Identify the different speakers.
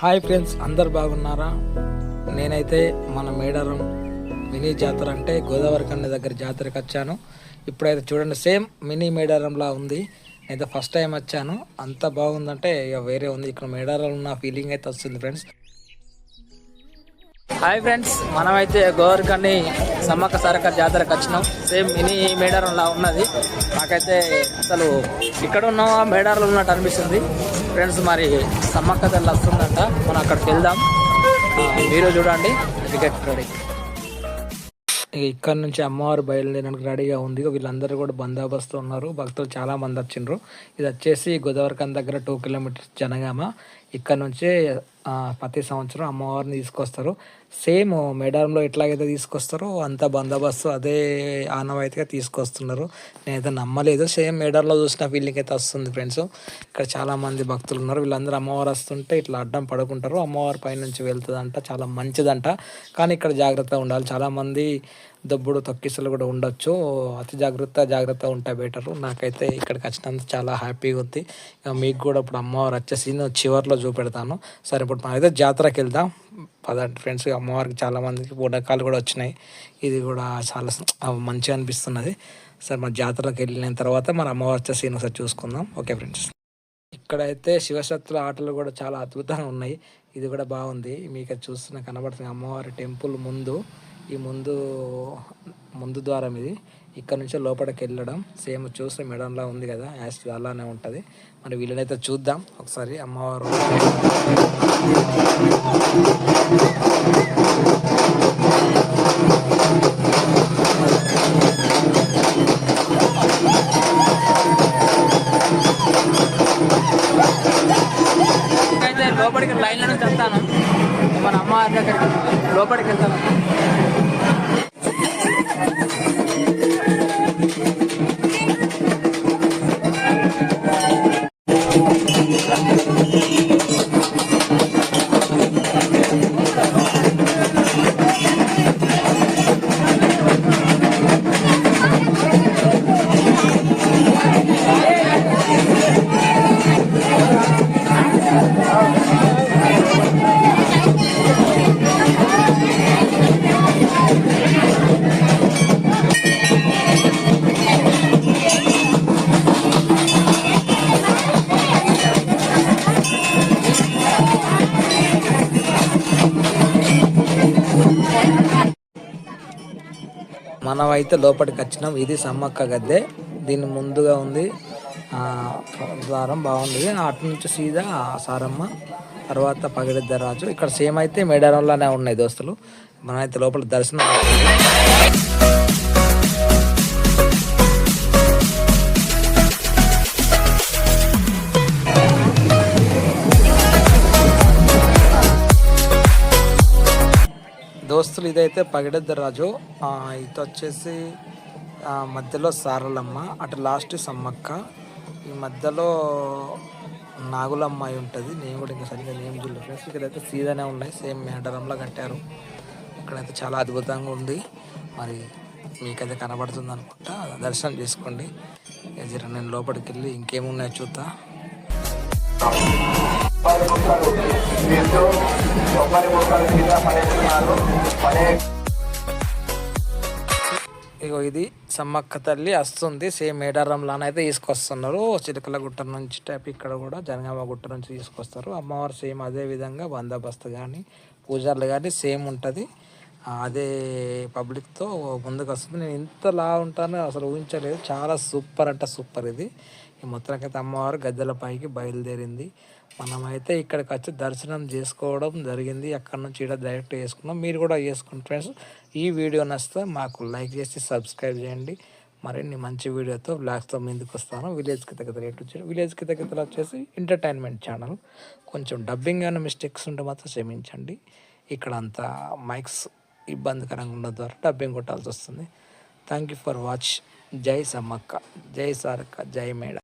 Speaker 1: Hi friends అందరు బాగున్నారా? నేనైతే మన మేడారం మినీ జాతర అంటే గోదావరి కన్న దగ్గర జాతరకు వచ్చాను. ఇప్పుడైతే చూడండి సేమ్ మినీ మేడారంలా ఉంది. నేనైతే ఫస్ట్ టైం వచ్చాను. అంత బాగుందంటే ఇక వేరే ఉంది. ఇక్కడ మేడారం ఉన్న ఫీలింగ్ అయితే వస్తుంది ఫ్రెండ్స్. హాయ్ ఫ్రెండ్స్ మనమైతే గోవర్కని సమ్మక్క సారక్క జాతరకు వచ్చినాం. సేమ్ మినీ మేడారంలా ఉన్నది. నాకైతే అసలు ఇక్కడ ఉన్న మేడారంలో ఉన్నట్టు అనిపిస్తుంది. ఫ్రెండ్స్ మరి సమ్మక్క తల్లి వస్తుందంట మనం అక్కడికి వెళ్దాం. మీరు చూడండి. Ticket ready. ఇక్కడ నుంచి అమ్మవారు బయలుదేరడానికి రెడీగా ఉంది. వీళ్ళందరూ కూడా బందోబస్తు ఉన్నారు. భక్తులు చాలా మంది వచ్చిండ్రు. ఇది వచ్చేసి గోదావరికన్ దగ్గర టూ కిలోమీటర్స్ జనగామ. ఇక్కడ నుంచే ప్రతి సంవత్సరం అమ్మవారిని తీసుకొస్తారు. సేమ్ మేడారంలో ఎట్లాగైతే తీసుకొస్తారో అంత బందోబస్తు అదే ఆనవాయితీగా తీసుకొస్తున్నారు. నేనైతే నమ్మలేదు. సేమ్ మేడారంలో చూసిన ఫీలింగ్ అయితే వస్తుంది ఫ్రెండ్స్ ఇక్కడ చాలామంది భక్తులు ఉన్నారు. వీళ్ళందరూ అమ్మవారు వస్తుంటే ఇట్లా అడ్డం పడుకుంటారు. అమ్మవారి పైనుంచి వెళ్తుందంట. చాలా మంచిదంట. కానీ ఇక్కడ జాగ్రత్తగా ఉండాలి. చాలామంది దబ్బుడు తొక్కిసలు కూడా ఉండొచ్చు. అతి జాగ్రత్త జాగ్రత్త ఉంటే బెటరు. నాకైతే ఇక్కడికి వచ్చినంత చాలా హ్యాపీగా ఉంది. మీకు కూడా ఇప్పుడు అమ్మవారు వచ్చే నేను చివరిలో చూపెడతాను. సరే ఇప్పుడు మనం అయితే జాతరకి వెళ్దాం. పదండి ఫ్రెండ్స్ అమ్మవారికి చాలామందికి పూటకాలు కూడా వచ్చినాయి. ఇది కూడా చాలా మంచిగా అనిపిస్తున్నది. సరే మన జాతరకి వెళ్ళిన తర్వాత మన అమ్మవారి వచ్చే సీన్ ఒకసారి చూసుకుందాం. Okay friends. ఇక్కడైతే శివశక్తుల ఆటలు కూడా చాలా అద్భుతంగా ఉన్నాయి. ఇది కూడా బాగుంది. మీకు చూస్తున్న కనబడుతుంది అమ్మవారి టెంపుల్ ముందు. ఈ ముందు ముందు ద్వారం ఇది. ఇక్కడ నుంచి లోపలికి వెళ్ళడం. సేమ్ చూస్తే మెడంలా ఉంది కదా యాస్ అలానే ఉంటుంది. మరి వీళ్ళనైతే చూద్దాం. ఒకసారి అమ్మవారు. లోపలికి లైన్లో నుంచి వెళ్తాను మన అమ్మవారి దగ్గరికి లోపలికి వెళ్తాను. మనం అయితే లోపలికి వచ్చినాం. ఇది సమ్మక్క గద్దె. దీని ముందుగా ఉంది ఆ, ద్వారం బాగుంది. అటు నుంచి సీదా సారమ్మ తర్వాత పగిడిద్ద రాజు. ఇక్కడ సేమ్ అయితే మేడారంలోనే ఉన్నాయి దోస్తులు. మనమైతే లోపల దర్శనం దోస్తులు ఇదైతే పగిడద్ద రాజు. ఆ, ఇది వచ్చేసి మధ్యలో సారలమ్మ అటు లాస్ట్ సమ్మక్క. ఈ మధ్యలో నాగులమ్మ అయి ఉంటుంది. నేను కూడా ఇంకా సరిగ్గా నేమ్ చూడలేదు. ఫ్రెండ్స్ ఇక్కడైతే సీదానే ఉన్నాయి. సేమ్ మేడరంలో కట్టారు. ఇక్కడైతే చాలా అద్భుతంగా ఉంది. మరి మీకైతే కనబడుతుంది అనుకుంటా. దర్శనం చేసుకోండి. ఇక నేను లోపలికి వెళ్ళి ఇంకేమున్నాయో చూద్దా. ఇగో ఇది సమ్మక్క తల్లి వస్తుంది. సేమ్ మేడారంలానైతే తీసుకొస్తున్నారు. చిలకల గుట్ట నుంచి టైప్ ఇక్కడ కూడా జనగామ గుట్ట నుంచి తీసుకొస్తారు. అమ్మవారు సేమ్ అదే విధంగా బందోబస్తు కానీ పూజార్లు కానీ సేమ్ ఉంటుంది. అదే పబ్లిక్తో ముందుకు వస్తుంది నేను ఇంతలా ఉంటానో అసలు ఊహించలేదు. చాలా సూపర్ అంటే సూపర్ ఇది. ఈ మొత్తానికైతే అమ్మవారు గద్దెల పైకి బయలుదేరింది. మనమైతే ఇక్కడికి వచ్చి దర్శనం చేసుకోవడం జరిగింది. అక్కడ నుంచి ఇక్కడ డైరెక్ట్ చేసుకున్నాం. మీరు కూడా చేసుకోండి ఫ్రెండ్స్ ఈ వీడియో నచ్చితే మాకు లైక్ చేసి సబ్స్క్రైబ్ చేయండి. మరిన్ని మంచి వీడియోతో బ్లాగ్స్తో ముందుకు వస్తాను. విలేజ్కి తగ్గ రేట్ వచ్చి విలేజ్కి తగ్గ వచ్చేసి ఎంటర్టైన్మెంట్ ఛానల్. కొంచెం డబ్బింగ్ ఏమైనా మిస్టేక్స్ ఉంటే మాత్రం క్షమించండి. ఇక్కడ అంతా మైక్స్ ఇబ్బందికరంగా ఉన్న ద్వారా డబ్బింగ్ కొట్టాల్సి వస్తుంది. థ్యాంక్ యూ ఫర్ వాచ్ జై సమ్మక్క. జై సారక్క. జై మేడ.